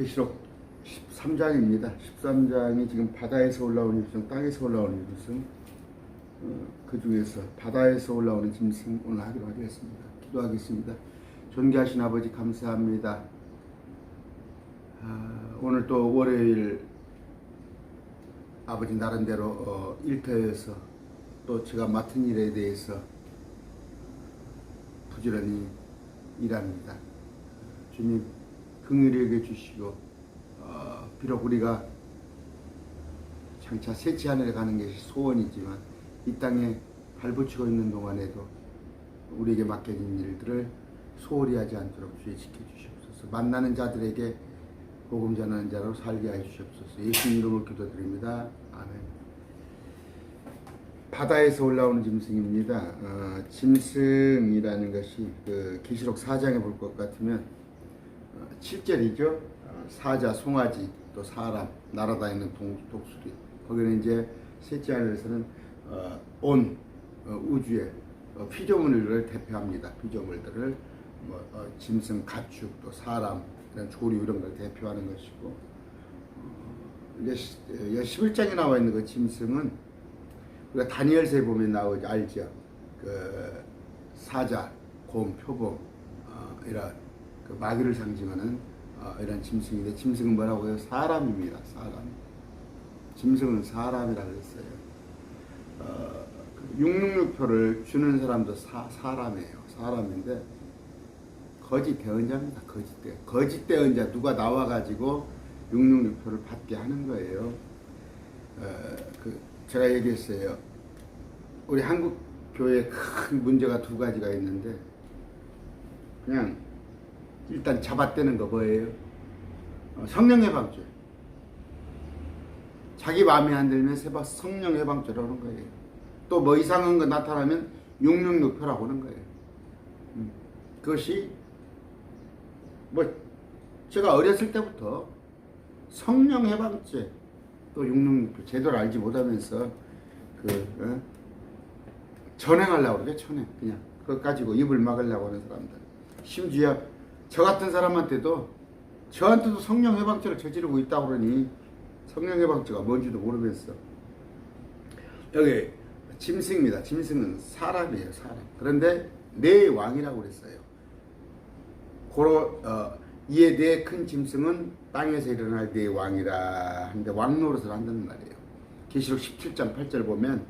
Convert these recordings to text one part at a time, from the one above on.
계시록 13장입니다. 13장이 지금 바다에서 올라오는 짐승, 땅에서 올라오는 짐승, 어, 그 중에서 바다에서 올라오는 짐승 오늘 하기로 하겠습니다. 기도하겠습니다. 존귀하신 아버지 감사합니다. 아, 오늘 또 월요일 아버지 나름대로 어, 일터에서 또 제가 맡은 일에 대해서 부지런히 일합니다. 주님 긍휼히 여겨 주시고 어, 비록 우리가 장차 셋째 하늘에 가는 것이 소원이지만 이 땅에 발붙이고 있는 동안에도 우리에게 맡겨진 일들을 소홀히 하지 않도록 주의 지켜주시옵소서. 만나는 자들에게 복음 전하는 자로 살게 하여 주시옵소서. 예수 이름으로 기도드립니다. 아멘. 바다에서 올라오는 짐승입니다. 어, 짐승이라는 것이 그 계시록 4장에 볼 것 같으면 어, 7절이죠. 어, 사자, 송아지, 또 사람, 날아다니는 동, 독수리. 거기는 이제 셋째 하늘에서는 어, 온 어, 우주의 어, 피조물들을 대표합니다. 피조물들을 뭐 어, 짐승, 가축, 또 사람, 이런 조류 이런 걸 대표하는 것이고 어, 이제 시- 어, 11장에 나와 있는 그 짐승은 우리가 다니엘서에 보면 나오지 알죠. 그 사자, 곰, 표범 어, 이런 그 마귀를 상징하는 어, 이런 짐승인데 짐승은 뭐라고 해요? 사람입니다. 사람. 짐승은 사람이라 그랬어요. 어, 666표를 주는 사람도 사, 사람이에요. 사람인데 거짓 대언자입니다. 거짓 대 거짓 대언자 누가 나와 가지고 666표를 받게 하는 거예요. 어, 그 제가 얘기했어요. 우리 한국 교회에 큰 문제가 두 가지가 있는데 그냥 일단 잡아떼는 거 뭐예요? 어, 성령 해방죄. 자기 마음에 안 들면 세바 성령 해방죄라고 하는 거예요. 또 뭐 이상한 거 나타나면 666표라고 하는 거예요. 음, 그것이 뭐 제가 어렸을 때부터 성령 해방죄 또 666표 제대로 알지 못하면서 그 어? 전행하려고 그러죠 전행 그냥 그것 가지고 입을 막으려고 하는 사람들 심지어 저 같은 사람한테도 저한테도 성령 해방죄를 저지르고 있다고 그러니 성령 해방죄가 뭔지도 모르면서 여기 짐승입니다. 짐승은 사람이에요, 사람. 그런데 내 왕이라고 그랬어요. 고로 어, 이에 내 큰 짐승은 땅에서 일어날 내 왕이라 하는데 왕 노릇을 한다는 말이에요. 계시록 17장 8절 보면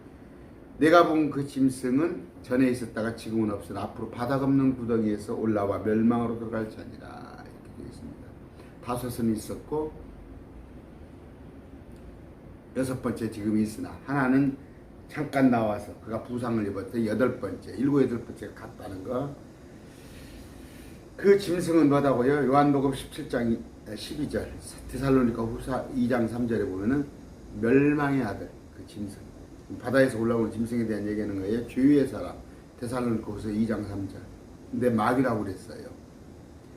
내가 본 그 짐승은 전에 있었다가 지금은 없으나 앞으로 바닥 없는 구덩이에서 올라와 멸망으로 들어갈 자니라 이렇게 되어 있습니다. 다섯은 있었고 여섯 번째 지금 있으나 하나는 잠깐 나와서 그가 부상을 입었대 여덟 번째 일곱 여덟 번째 갔다는 거. 그 짐승은 뭐다고요? 요한복음 17장 12절 데살로니가 후서 2장 3절에 보면은 멸망의 아들 그 짐승 바다에서 올라오는 짐승에 대한 얘기하는 거예요. 주위의 사람 데살로니가 후서 2장 3절 근데 마귀라고 그랬어요.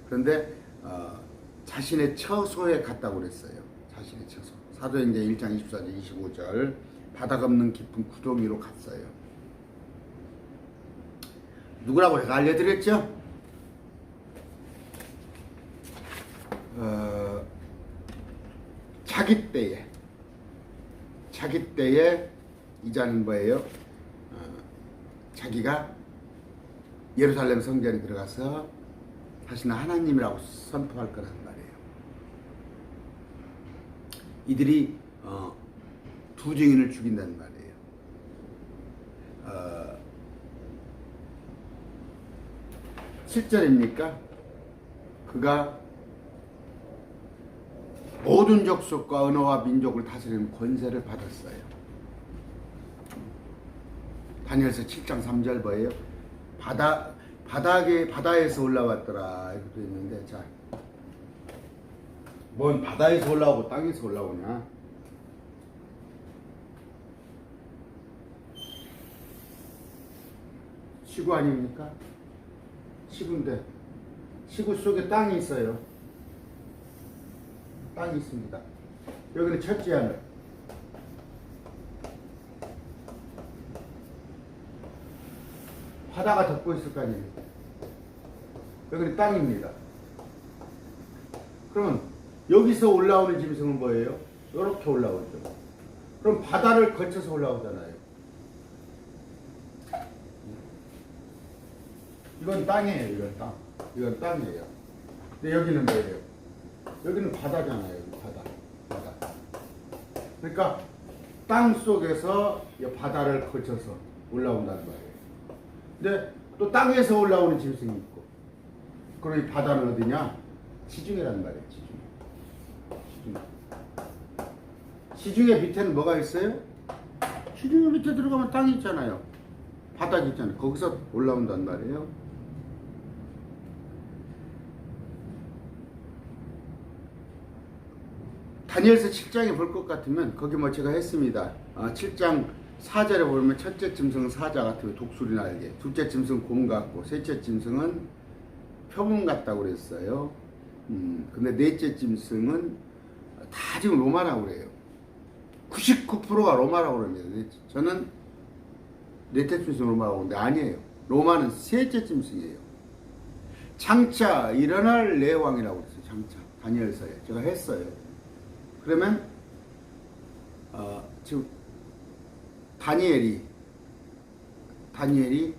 그런데 어, 자신의 처소에 갔다고 그랬어요. 자신의 처소. 사도행전 1장 24절 25절 바닥 없는 깊은 구덩이로 갔어요. 누구라고 제가 알려드렸죠? 어, 자기 때에 자기 때에 이자는 뭐예요? 어, 자기가 예루살렘 성전에 들어가서 자신은 하나님이라고 선포할 거란 말이에요. 이들이 어, 두 증인을 죽인다는 말이에요. 어, 7절입니까? 그가 모든 족속과 언어와 민족을 다스리는 권세를 받았어요. 다니엘서 7장 3절 뭐예요? 바다 바닥에 바다에서 올라왔더라 돼 있는데 자. 뭔 바다에서 올라오고 땅에서 올라오냐? 시구 아닙니까? 시구인데 시구 속에 땅이 있어요. 땅이 있습니다. 여기는 첫째 하늘. 바다가 덮고 있을 거 아닙니까? 여기는 땅입니다. 그러면 여기서 올라오는 짐승은 뭐예요? 이렇게 올라오죠. 그럼 바다를 거쳐서 올라오잖아요. 이건 땅이에요. 이건 땅. 이건 땅이에요. 근데 여기는 뭐예요? 여기는 바다잖아요. 바다. 바다. 그러니까 땅 속에서 이 바다를 거쳐서 올라온다는 말이에요. 근데 또 땅에서 올라오는 짐승이 있고, 이 바다는 어디냐? 지중해란 말이에요. 지중해. 지중해. 지중해 밑에는 뭐가 있어요? 지중해 밑에 들어가면 땅이 있잖아요. 바닥이 있잖아요. 거기서 올라온단 말이에요. 다니엘서 7장에 볼 것 같으면 거기 뭐 제가 했습니다. 아, 7장 4절에 보면 첫째 짐승은 사자 같으면 독수리 날개, 둘째 짐승은 곰 같고, 셋째 짐승은 표범 같다고 그랬어요. 음, 근데 넷째 짐승은 다 지금 로마라고 그래요. 99%가 로마라고. 넷째. 저는 넷째 짐승 로마라고 하는데 아니에요. 로마는 셋째 짐승이에요. 장차 일어날 내 왕이라고 그랬어요. 장차 다니엘서에 제가 했어요. 그러면 어, 지금 다니엘이 다니엘이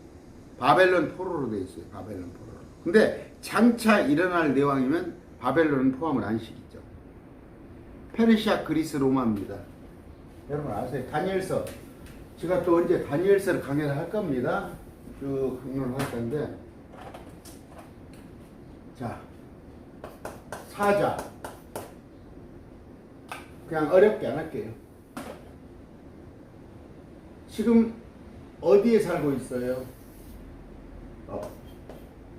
바벨론 포로로 돼 있어요. 바벨론 포로로. 근데 장차 일어날 내왕이면 바벨론은 포함을 안 시키죠. 페르시아, 그리스, 로마입니다. 여러분 아세요? 다니엘서 제가 또 언제 다니엘서를 강연을 할 겁니다. 쭉 강연을 할 건데 자 사자 그냥 어렵게 안 할게요. 지금 어디에 살고 있어요? 어,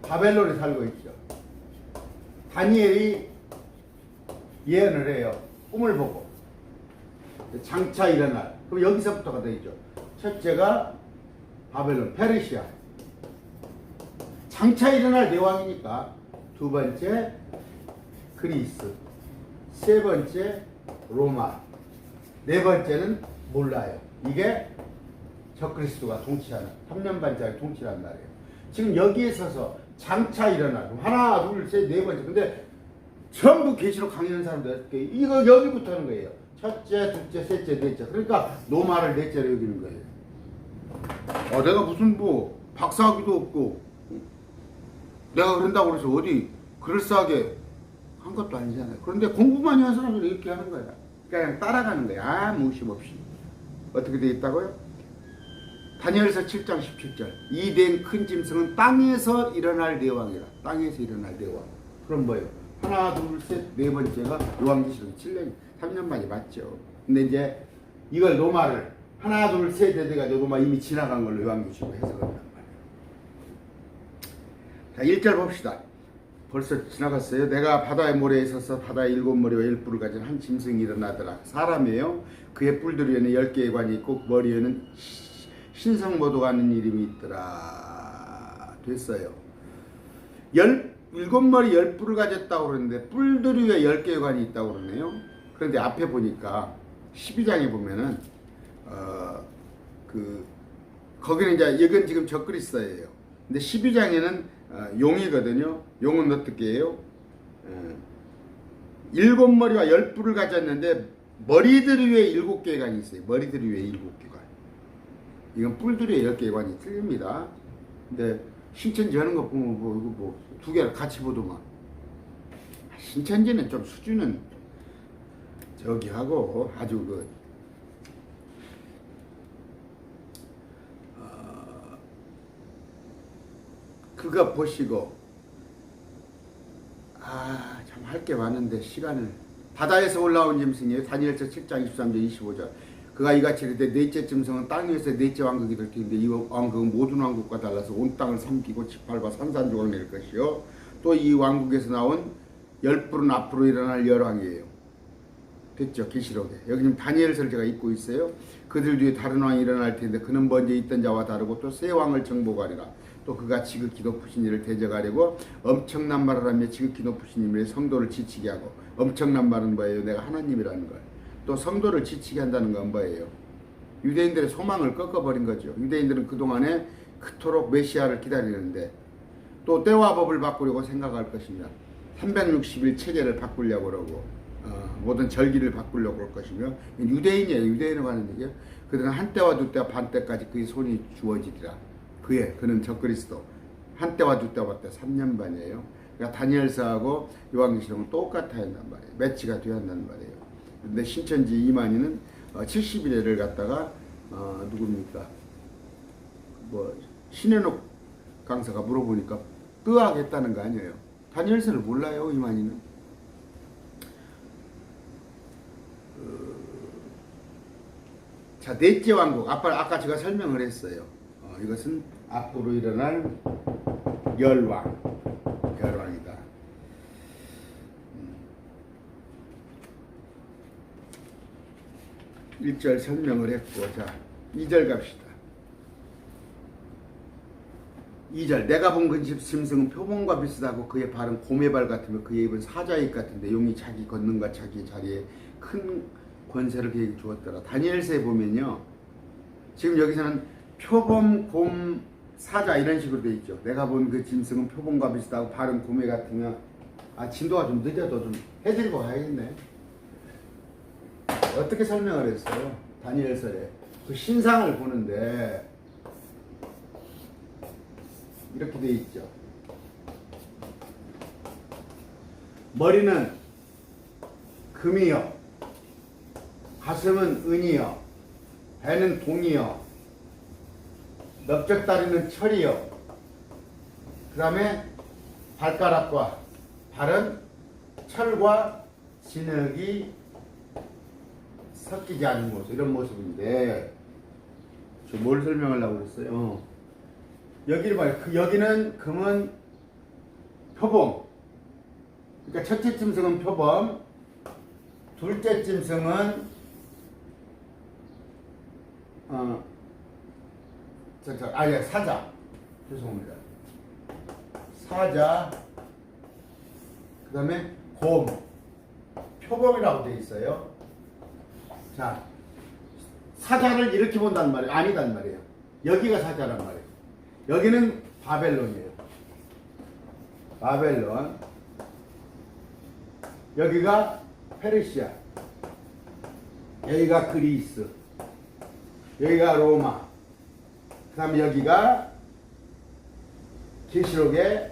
바벨론에 살고 있죠. 다니엘이 예언을 해요. 꿈을 보고. 장차 일어날. 그럼 여기서부터가 되죠. 첫째가 바벨론, 페르시아. 장차 일어날 내왕이니까 두 번째 그리스. 세 번째 로마. 네 번째는 몰라요. 이게 적그리스도가 통치하는 3년 반짜리 통치란 말이에요. 지금 여기에 서서 장차 일어나 하나 둘셋네 번째 근데 전부 계시록 강의하는 사람들 이거 여기부터 하는 거예요. 첫째, 둘째, 셋째, 넷째. 그러니까 노마를 넷째로 여기는 거예요. 어, 내가 무슨 뭐 박사학위도 없고 내가 그런다고 그래서 어디 그럴싸하게 한 것도 아니잖아요. 그런데 공부 많이 한 사람들이 이렇게 하는 거야. 그냥 따라가는 거야. 아무 의심 없이. 어떻게 돼 있다고요? 다니엘서 7장 17절. 이된 큰 짐승은 땅에서 일어날 내왕이라. 땅에서 일어날 내왕. 그럼 뭐예요? 하나, 둘, 셋, 네 번째가 요한계시록 7년, 3년 만에 맞죠. 근데 이제 이걸 로마를 하나, 둘, 셋 해가지고 로마 이미 지나간 걸로 요한계시록 해석을 한단 말이에요. 자, 1절 봅시다. 벌써 지나갔어요. 내가 바다의 모래에 서서 바다의 일곱 머리와 열 뿔을 가진 한 짐승이 일어나더라. 사람이에요. 그의 뿔들 위에는 열 개의 관이 있고 머리에는 신성모도가 하는 이름이 있더라. 됐어요. 열 일곱 머리 열 뿔을 가졌다고 그러는데 뿔들 위에 열 개의 관이 있다고 그러네요. 그런데 앞에 보니까 12장에 보면은 어 그 거기는 이제 이건 지금 적그리스예요. 근데 12장에는 어, 용이거든요. 용은 어떻게 해요? 어, 일곱 머리와 열 뿔을 가졌는데 머리들 위에 일곱 개의 있어요. 머리들 위에 일곱 개관. 이건 뿔들 위에 열 개의 관이 틀립니다. 근데 신천지 하는 거 보면 뭐 이거 뭐 두 개를 같이 보더만. 신천지는 좀 수준은 저기 하고 아주 그 어, 그거 보시고 아 참 할 게 많은데 시간을 바다에서 올라온 짐승이에요 다니엘서 7장 23절 25절 그가 이같이 이르되 넷째 짐승은 땅 위에서 넷째 왕국이 될 텐데 이 왕국은 모든 왕국과 달라서 온 땅을 삼키고 지팔과 산산조각 낼 것이요. 또 이 왕국에서 나온 열 뿔은 앞으로 일어날 열왕이에요. 됐죠? 계시록에. 여기 지금 다니엘서를 제가 읽고 있어요. 그들 뒤에 다른 왕이 일어날 텐데 그는 먼저 있던 자와 다르고 또 새 왕을 정복하리라. 또 그가 지극히 높으신 이를 대적하려고 엄청난 말을 하며 지극히 높으신 이의 성도를 지치게 하고 엄청난 말은 뭐예요? 내가 하나님이라는 걸 또 성도를 지치게 한다는 건 뭐예요 유대인들의 소망을 꺾어버린 거죠 유대인들은 그동안에 그토록 메시아를 기다리는데 또 때와 법을 바꾸려고 생각할 것입니다 360일 체계를 바꾸려고 그러고 어, 모든 절기를 바꾸려고 할 것이며 유대인이에요. 유대인으로 하는 얘기예요. 그들은 한때와 두때와 반때까지 그의 손이 주어지리라. 그의 그는 적그리스도 한때와 두때와 반때 3년 반이에요. 그러니까 다니엘서하고 요한계시록은 똑같아 한단 말이에요. 매치가 돼야 한단 말이에요. 근데 신천지 이만희는 어, 70일을 갖다가 어, 누굽니까? 뭐 신현옥 강사가 물어보니까 뜨악했다는 거 아니에요. 다니엘서를 몰라요 이만희는. 어, 자 넷째 왕국 아까 아까 제가 설명을 했어요. 어, 이것은 앞으로 일어날 열왕 열왕이다. 음. 1절 설명을 했고 자 2절 갑시다. 2절 내가 본그 짐승은 표범과 비슷하고 그의 발은 곰의 발 같으며 그의 입은 사자입 같은데 용이 자기 걷는과 자기 자리에 큰 권세를 그에게 주었더라. 다니엘서에 보면요. 지금 여기서는 표범, 곰, 사자 이런 식으로 돼 있죠. 내가 본 그 짐승은 표범과 비슷하고 발은 곰의 같으며 아 진도가 좀 늦어도 좀 해드리고 가야겠네. 어떻게 설명을 했어요? 다니엘서에 그 신상을 보는데 이렇게 돼 있죠. 머리는 금이요, 가슴은 은이요, 배는 동이요, 넓적다리는 철이요. 그 다음에 발가락과 발은 철과 진흙이 섞이지 않은 모습, 이런 모습인데, 저 뭘 설명하려고 그랬어요? 어. 여기를 봐요. 그 여기는 금은 표범. 그러니까 첫째 짐승은 표범, 둘째 짐승은 어, 저, 저, 아니, 사자. 죄송합니다. 사자. 그 다음에 곰. 표범이라고 되어 있어요. 자, 사자를 이렇게 본단 말이에요. 아니단 말이에요. 여기가 사자란 말이에요. 여기는 바벨론이에요. 바벨론. 여기가 페르시아. 여기가 그리스. 여기가 로마. 그 다음에 여기가 계시록의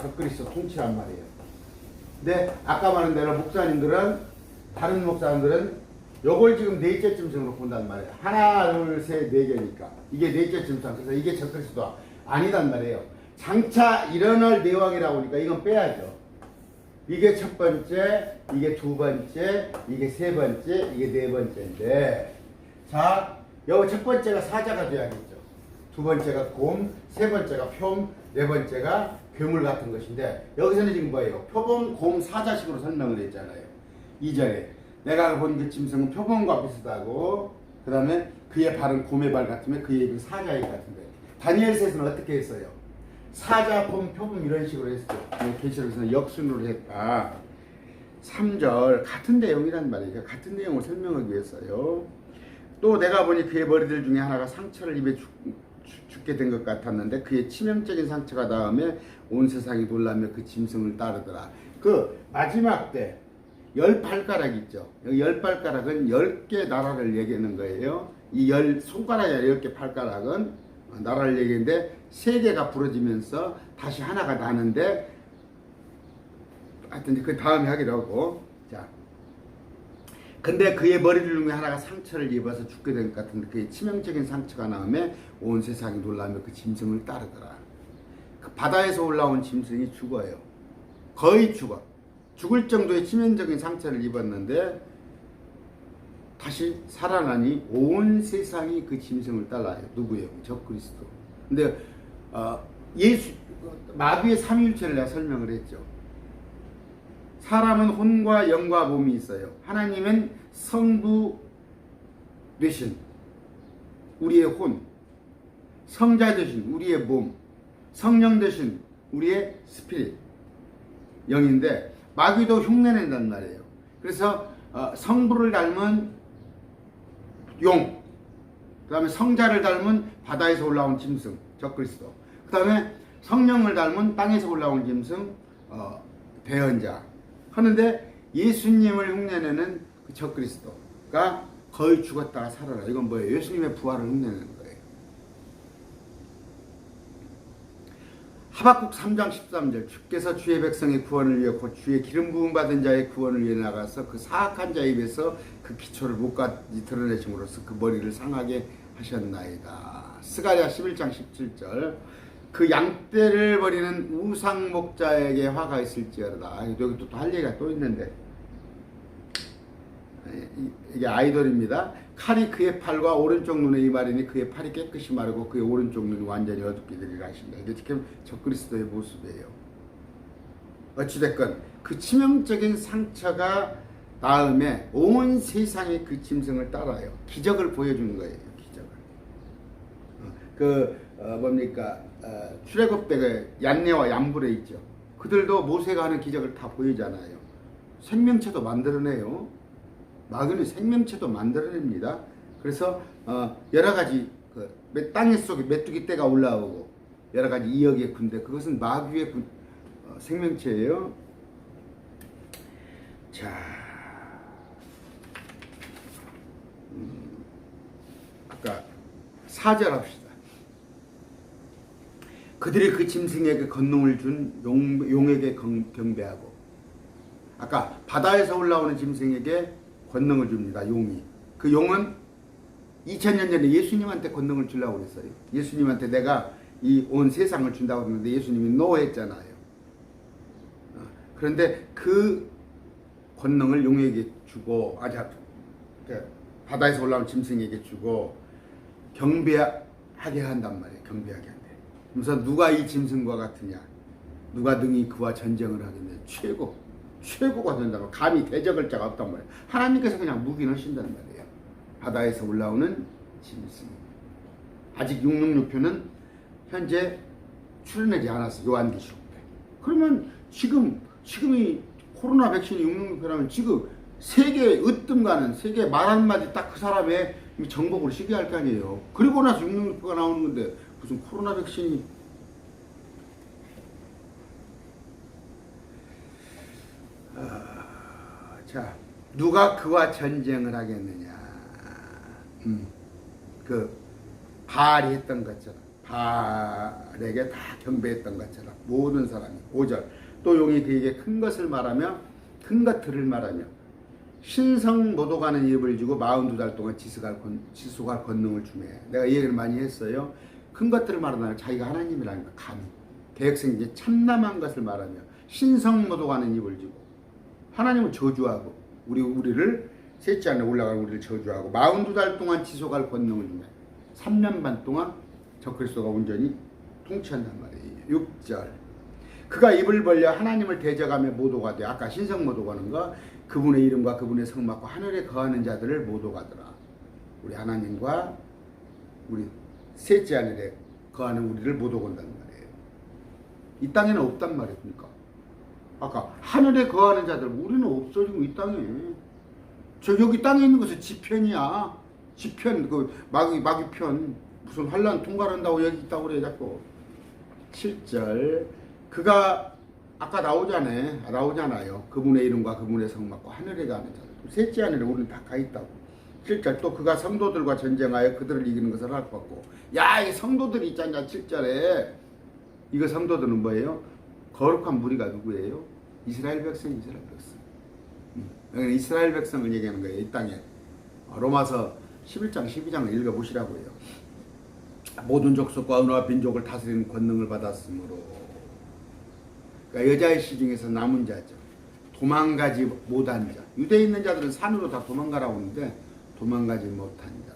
적그리스도 통치란 말이에요. 근데 아까 말한 대로 목사님들은 다른 목사님들은 요걸 지금 넷째 짐승으로 본단 말이에요. 하나, 둘, 셋, 네 개니까. 이게 넷째 짐승. 그래서 이게 적그리스도 아니단 말이에요. 장차 일어날 내왕이라고 하니까 이건 빼야죠. 이게 첫 번째, 이게 두 번째, 이게 세 번째, 이게 네 번째인데. 자, 여기 첫 번째가 사자가 돼야겠죠. 두 번째가 곰, 세 번째가 표, 네 번째가 괴물 같은 것인데 여기서는 지금 뭐예요? 표범, 곰, 사자식으로 설명을 했잖아요. 이전에 내가 본 그 짐승은 표범과 비슷하고 그 다음에 그의 발은 곰의 발 같으며 그의 입은 사자의 같은데 다니엘서에서는 어떻게 했어요? 사자, 곰, 표범 이런 식으로 했죠. 계시록에서는 역순으로 했다. 3절 같은 내용이란 말이에요. 같은 내용을 설명하기 위해서요. 또 내가 보니 그의 머리들 중에 하나가 상처를 입에 죽, 죽게 된 것 같았는데 그의 치명적인 상처가 닿음에 온 세상이 놀라며 그 짐승을 따르더라. 그 마지막 때 열 발가락 있죠. 열 발가락은 열 개 나라를 얘기하는 거예요. 이 열 손가락이 열개 발가락은 나라를 얘기하는데 세 개가 부러지면서 다시 하나가 나는데 하여튼 그 다음에 하기로 하고 자 근데 그의 머리를 중에 하나가 상처를 입어서 죽게 된 것 같은데 그의 치명적인 상처가 나음에 온 세상이 놀라며 그 짐승을 따르더라. 그 바다에서 올라온 짐승이 죽어요. 거의 죽어. 죽을 정도의 치명적인 상처를 입었는데 다시 살아나니 온 세상이 그 짐승을 따라요. 누구예요? 적그리스도. 근데 어, 예수 마귀의 삼위일체를 내가 설명을 했죠. 사람은 혼과 영과 몸이 있어요. 하나님은 성부 되신 우리의 혼, 성자 되신 우리의 몸, 성령 되신 우리의 스피릿, 영인데 마귀도 흉내낸단 말이에요. 그래서 어, 성부를 닮은 용, 그 다음에 성자를 닮은 바다에서 올라온 짐승, 적그리스도. 그 다음에 성령을 닮은 땅에서 올라온 짐승, 어, 대언자 하는데 예수님을 흉내내는 그 적그리스도가 거의 죽었다가 살아라. 이건 뭐예요? 예수님의 부활을 흉내내는 거예요. 하박국 3장 13절 주께서 주의 백성의 구원을 위해 곧 주의 기름 부음 받은 자의 구원을 위해 나가서 그 사악한 자 입에서 그 기초를 못까지 드러내심으로써 그 머리를 상하게 하셨나이다. 스가랴 11장 17절 그 양떼를 버리는 우상 목자에게 화가 있을지어다. 여기 또 할 얘기가 또 있는데 이게 아이돌입니다. 칼이 그의 팔과 오른쪽 눈에 이마르니 그의 팔이 깨끗이 마르고 그의 오른쪽 눈이 완전히 어둡게 되리라 하신다. 이게 지금 적그리스도의 모습이에요. 어찌됐건 그 치명적인 상처가 다음에 온 세상이 그 짐승을 따라요. 기적을 보여주는 거예요. 기적을. 어, 그 어, 뭡니까 어, 출애굽때 얀네와 얀불에 있죠. 그들도 모세가 하는 기적을 다 보이잖아요. 생명체도 만들어내요. 마귀는 생명체도 만들어냅니다. 그래서 어, 여러 가지 그 땅의 속에 메뚜기 떼가 올라오고 여러 가지 이역의 군대 그것은 마귀의 군, 어, 생명체예요. 자, 음, 아까 사절 합시다. 그들이 그 짐승에게 건농을 준 용, 용에게 경, 경배하고 아까 바다에서 올라오는 짐승에게 권능을 줍니다. 용이. 그 용은 2000년 전에 예수님한테 권능을 주려고 그랬어요. 예수님한테 내가 이 온 세상을 준다고 했는데 예수님이 노 했잖아요. 어, 그런데 그 권능을 용에게 주고 아자 그 바다에서 올라온 짐승에게 주고 경배하게 한단 말이에요. 경배하게 한대. 그래서 누가 이 짐승과 같으냐? 누가 능히 그와 전쟁을 하겠냐? 최고. 최고가 된다고 감히 대적을 자가 없단 말이에요. 하나님께서 그냥 무기하신단 말이에요. 바다에서 올라오는 짐승. 아직 666표는 현재 출연하지 않았어. 요한계시록 때. 그러면 지금 지금이 코로나 백신이 666표라면 지금 세계 으뜸 가는 세계 말 한마디 딱 그 사람의 정복을 시기할 거 아니에요. 그리고 나서 666표가 나오는 건데 무슨 코로나 백신이 자, 누가 그와 전쟁을 하겠느냐? 음, 그 바알이 했던 것처럼 바알에게 다 경배했던 것처럼 모든 사람이 5절. 또 용이 그에게 큰 것을 말하며 큰 것들을 말하며 신성 모독하는 입을 주고 42달 동안 지수갈, 권, 지수갈 권능을 주매. 내가 이 얘기를 많이 했어요. 큰 것들을 말하면 자기가 하나님이라는 거 감히. 대역생이 참남한 것을 말하며 신성 모독하는 입을 주고 하나님을 저주하고 우리 우리를 셋째 안에 올라가는 우리를 저주하고 42달 동안 지속할 권능을 주면 3년 반 동안 적그리스도가 온전히 통치한단 말이에요. 6절 그가 입을 벌려 하나님을 대적하며 모독하되 아까 신성 모독하는 거 그분의 이름과 그분의 성막과 하늘에 거하는 자들을 모독하더라. 우리 하나님과 우리 셋째 하늘에 거하는 우리를 모독한다는 말이에요. 이 땅에는 없단 말입니까? 아까 하늘에 거하는 자들 우리는 없어지고 이 땅에. 저 여기 땅에 있는 것은 지편이야. 지편 그 마귀 마귀 편. 무슨 환란 통과한다고 여기 있다고 그래 자꾸. 7절. 그가 아까 나오잖아요 나오잖아요. 그분의 이름과 그분의 성막과 하늘에 가는 자들. 셋째 하늘에 우리는 다 가 있다고. 7절. 또 그가 성도들과 전쟁하여 그들을 이기는 것을 할것 같고. 야 이 성도들이 있잖아 7절에. 이거 성도들은 뭐예요? 거룩한 무리가 누구예요? 이스라엘 백성, 이스라엘 백성. 음. 이스라엘 백성을 얘기하는 거예요. 이 땅에. 어, 로마서 11장, 12장을 읽어보시라고요. 모든 족속과 언어와 민족을 다스리는 권능을 받았으므로. 그러니까 여자의 시 중에서 남은 자죠. 도망가지 못한 자. 유대에 있는 자들은 산으로 다 도망가라고 하는데 도망가지 못한 자들.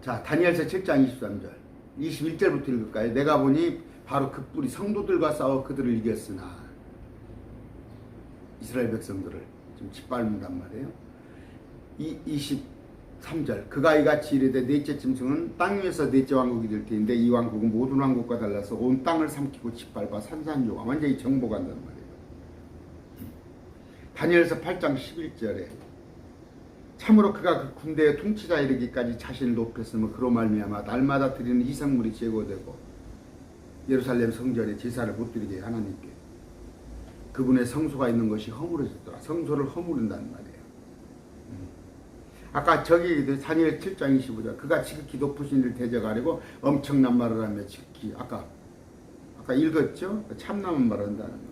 자, 다니엘서 7장 23절. 21절부터 읽을까요? 내가 보니 바로 그 뿔이 성도들과 싸워 그들을 이겼으나 이스라엘 백성들을 좀 짓밟는단 말이에요. 이 23절. 그가 이같이 이르되 넷째 짐승은 땅 위에서 넷째 왕국이 될 테인데 이 왕국은 모든 왕국과 달라서 온 땅을 삼키고 짓밟아 산산조각 완전히 정복한단 말이에요. 다니엘서 8장 11절에 참으로 그가 그 군대의 통치자 이르기까지 자신을 높였으면 그로 말미암아 날마다 드리는 희생물이 제거되고 예루살렘 성전에 제사를 못 드리게 하나님께 그분의 성소가 있는 것이 허물어졌더라. 성소를 허무른다는 말이에요. 음. 아까 저기 그 다니엘 7장 25절 그가 지극히 높으신 이를 대적하려고 엄청난 말을 하며 지극히 아까 아까 읽었죠? 참남은 말한다는 거.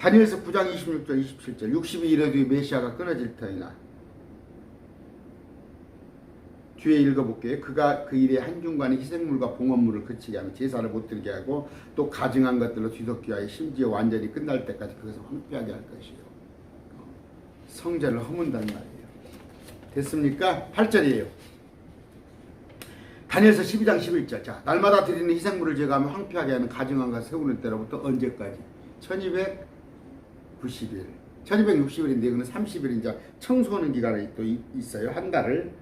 다니엘서 9장 26절 27절 60이 이래 뒤에 메시아가 끊어질 터이나 뒤에 읽어볼게요. 그가 그 일에 한중간에 희생물과 봉헌물을 그치게 하며 제사를 못 드리게 하고 또 가증한 것들로 뒤덮기 하여 심지어 완전히 끝날 때까지 그것을 황폐하게 할 것이요. 성전을 허문단 말이에요. 됐습니까? 8절이에요. 다니엘서 12장 11절. 자, 날마다 드리는 희생물을 제거하며 황폐하게 하는 가증한 것 세우는 때로부터 언제까지? 1290일. 1260일인데 이거는 30일 이제 청소하는 기간이 또 이- 있어요. 한 달을.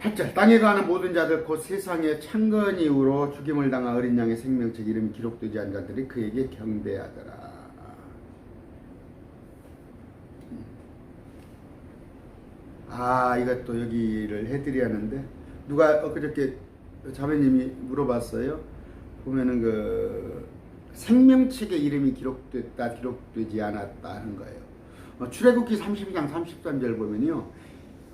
8절 땅에 가는 모든 자들 곧 세상의 창건 이후로 죽임을 당한 어린 양의 생명책 이름이 기록되지 않은 자들이 그에게 경배하더라. 아 이것도 여기를 해드려야 하는데 누가 엊그저께 자매님이 물어봤어요. 보면은 그 생명책의 이름이 기록됐다 기록되지 않았다 하는 거예요. 어, 출애굽기 32장 33절 보면요.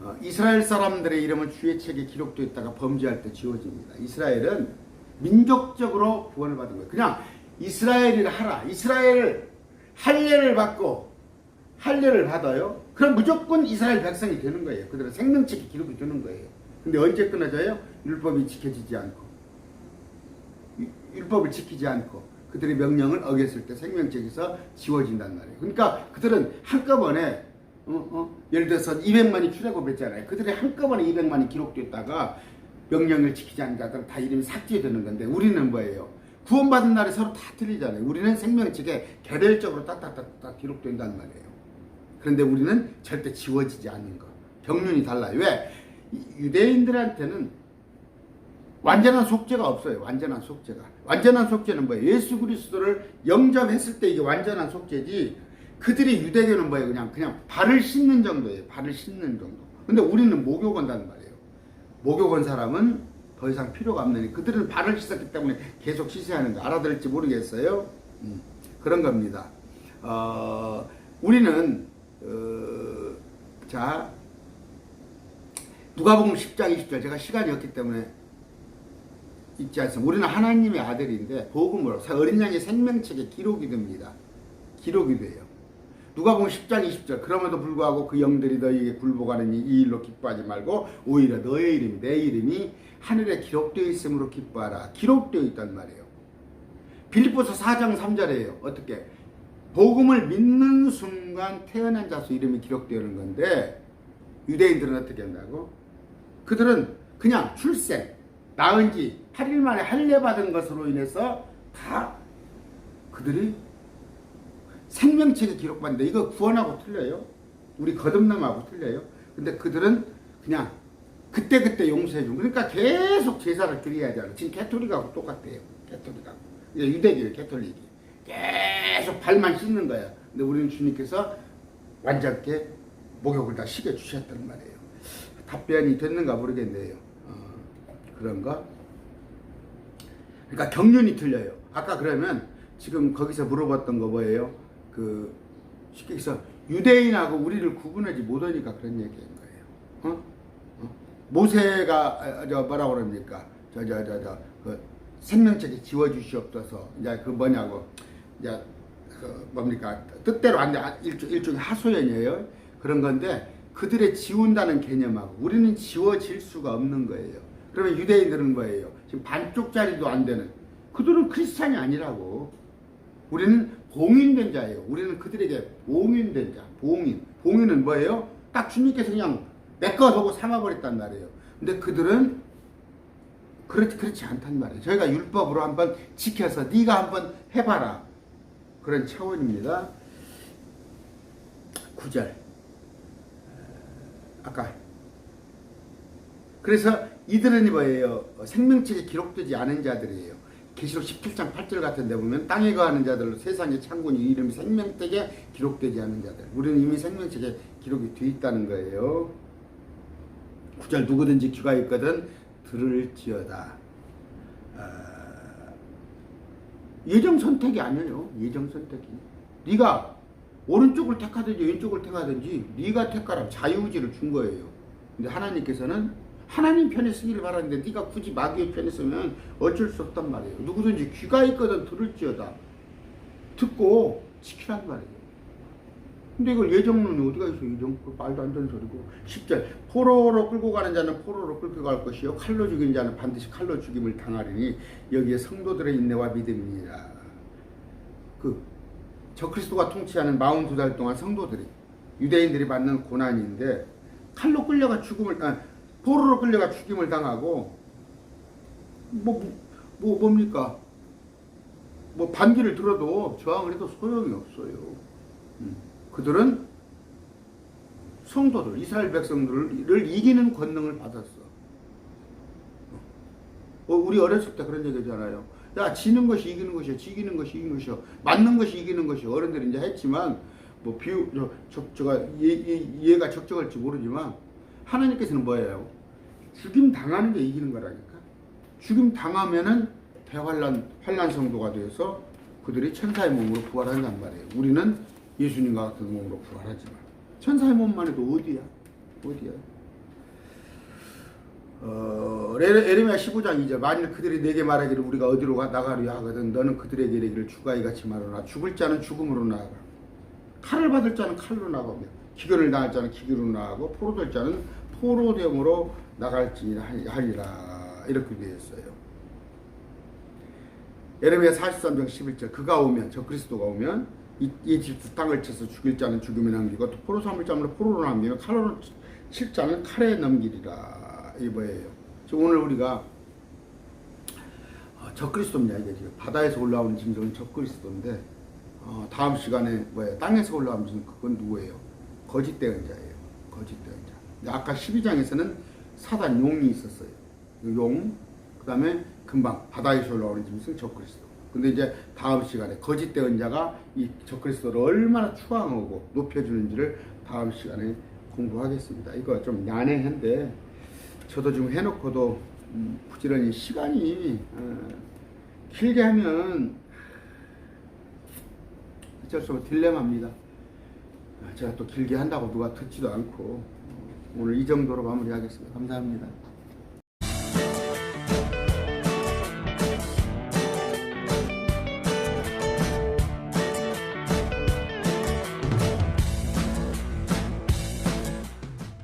어, 이스라엘 사람들의 이름은 주의 책에 기록되었다가 범죄할 때 지워집니다. 이스라엘은 민족적으로 구원을 받은 거예요. 그냥 이스라엘이라 하라. 이스라엘 할례를 받고 할례를 받아요. 그럼 무조건 이스라엘 백성이 되는 거예요. 그들은 생명책에 기록이 되는 거예요. 근데 언제 끊어져요? 율법이 지켜지지 않고 유- 율법을 지키지 않고 그들의 명령을 어겼을 때 생명책에서 지워진단 말이에요. 그러니까 그들은 한꺼번에 어, 어, 예를 들어서 200만이 출애굽했잖아요. 그들이 한꺼번에 200만이 기록됐다가 명령을 지키지 않는 자들은 다 이름이 삭제되는 건데 우리는 뭐예요? 구원받은 날에 서로 다 틀리잖아요. 우리는 생명책에 개별적으로 딱딱딱딱 기록된단 말이에요. 그런데 우리는 절대 지워지지 않는 거. 경륜이 달라요. 왜? 이- 유대인들한테는 완전한 속죄가 없어요. 완전한 속죄가. 완전한 속죄는 뭐예요? 예수 그리스도를 영접했을 때 이게 완전한 속죄지. 그들이 유대교는 뭐예요? 그냥 그냥 발을 씻는 정도예요. 발을 씻는 정도. 근데 우리는 목욕 온다는 말이에요. 목욕 온 사람은 더 이상 필요가 없느니 그들은 발을 씻었기 때문에 계속 씻어야 하는 거 알아들을지 모르겠어요. 음, 그런 겁니다. 어, 우리는 어, 자 누가복음 10장 20절 제가 시간이 없기 때문에 읽지 않습니다. 우리는 하나님의 아들인데 복음으로 어린 양의 생명책에 기록이 됩니다. 기록이 돼요. 누가복음 10장 20절 그럼에도 불구하고 그 영들이 너희에게 굴복하느니 이 일로 기뻐하지 말고 오히려 너의 이름이 내 이름이 하늘에 기록되어 있으므로 기뻐하라. 기록되어 있단 말이에요. 빌립보서 4장 3절이에요. 어떻게? 복음을 믿는 순간 태어난 자수 이름이 기록되는 건데 유대인들은 어떻게 한다고? 그들은 그냥 출생, 낳은 지 8일 만에 할례 받은 것으로 인해서 다 그들이 생명책에 기록받는데 이거 구원하고 틀려요. 우리 거듭남하고 틀려요. 근데 그들은 그냥 그때그때 용서해 준 그러니까 계속 제사를 드려야 하잖아. 지금 캐토릭하고 똑같아요. 캐토릭하고. 이게 유대교예요, 캐토릭이. 계속 발만 씻는 거야. 근데 우리는 주님께서 완전하게 목욕을 다 시켜 주셨단 말이에요. 답변이 됐는가 모르겠네요. 어, 그런 거. 그러니까 경륜이 틀려요. 아까 그러면 지금 거기서 물어봤던 거 뭐예요? 그 쉽게 해서 유대인하고 우리를 구분하지 못하니까 그런 얘기인 거예요. 어? 어? 모세가 아, 저 뭐라고 그럽니까? 저 저 저 저 그 생명책에 지워주시옵소서. 이제 그 뭐냐고 이제 그 뭡니까 뜻대로 안 돼. 아, 일종 일종의 하소연이에요. 그런 건데 그들의 지운다는 개념하고 우리는 지워질 수가 없는 거예요. 그러면 유대인들은 뭐예요? 지금 반쪽짜리도 안 되는 그들은 크리스찬이 아니라고. 우리는 봉인된 자예요. 우리는 그들에게 봉인된 자, 봉인. 봉인은 뭐예요? 딱 주님께서 그냥 내거 보고 삼아버렸단 말이에요. 근데 그들은 그렇지 그렇지 않단 말이에요. 저희가 율법으로 한번 지켜서 네가 한번 해봐라 그런 차원입니다. 9절 아까 그래서 이들은 뭐예요? 생명책에 기록되지 않은 자들이에요. 계시록 17장 8절 같은 데 보면 땅에 거하는 자들 세상의 창군이 이름이 생명책에 기록되지 않은 자들 우리는 이미 생명책에 기록이 돼 있다는 거예요. 9절 누구든지 귀가 있거든 들을지어다. 아, 예정 선택이 아니에요. 예정 선택이. 네가 오른쪽을 택하든지 왼쪽을 택하든지 네가 택하라 자유의지를 준 거예요. 근데 하나님께서는 하나님 편에 쓰기를 바라는데 네가 굳이 마귀의 편에 쓰면 어쩔 수 없단 말이에요. 누구든지 귀가 있거든 들을지어다. 듣고 지키란 말이에요. 근데 이걸 예정론이 어디가 있어 예정 그 말도 안 되는 소리고 10절 포로로 끌고 가는 자는 포로로 끌고 갈 것이요 칼로 죽이는 자는 반드시 칼로 죽임을 당하리니 여기에 성도들의 인내와 믿음이니라 그 저그리스도가 통치하는 42달 동안 성도들이 유대인들이 받는 고난인데 칼로 끌려가 죽음을 아, 포로로 끌려가 죽임을 당하고 뭐, 뭐 뭡니까 뭐 반기를 들어도 저항을 해도 소용이 없어요. 음. 그들은 성도들 이스라엘 백성들을 이기는 권능을 받았어. 어, 우리 어렸을 때 그런 얘기잖아요. 야 지는 것이 이기는 것이야, 지기는 것이 이기는 것이야, 맞는 것이 이기는 것이 어른들이 이제 했지만 뭐 비유 저, 저 저가 얘, 얘, 얘가 적정할지 모르지만 하나님께서는 뭐예요? 죽임 당하는 게 이기는 거라니까. 죽임 당하면은 대환란 환란 성도가 되어서 그들이 천사의 몸으로 부활한단 말이에요. 우리는 예수님과 같은 몸으로 부활하지만 천사의 몸만 해도 어디야? 어디야? 어, 에레- 에레미야 15장 2절 만일 그들이 내게 말하기를 우리가 어디로 가 나가려 하거든 너는 그들에게 이르기를 주가이 같이 말하라 죽을 자는 죽음으로 나아가 칼을 받을 자는 칼로 나가며 기근을 당할 자는 기근으로 나가고 포로될 자는 포로됨으로 나갈지 하리라 이렇게 되어 있어요. 에레미야 43장 11절 그가 오면 저 그리스도가 오면 이집 땅을 쳐서 죽일 자는 죽음에 남기고 또 포로 삼을 자는 포로로 남기며 칼로 칠 자는 칼에 넘기리라 이거예요. 지금 오늘 우리가 어, 적그리스도입니다 이게 지금 바다에서 올라오는 짐승은 적그리스도인데 어, 다음 시간에 뭐예요 땅에서 올라오는 짐승 그건 누구예요? 거짓 대언자예요. 거짓 대언자. 아까 12장에서는 사단 용이 있었어요. 용, 그 다음에 금방 바다에서 올라오는 짐승 적그리스도. 근데 이제 다음 시간에 거짓 대언자가 이 적그리스도를 얼마나 추앙하고 높여주는지를 다음 시간에 공부하겠습니다. 이거 좀 난해한데 저도 지금 해놓고도 음, 부지런히 시간이 어, 길게 하면 어쩔 수 없는 딜레마입니다. 아, 제가 또 길게 한다고 누가 듣지도 않고 어, 오늘 이 정도로 마무리하겠습니다. 감사합니다.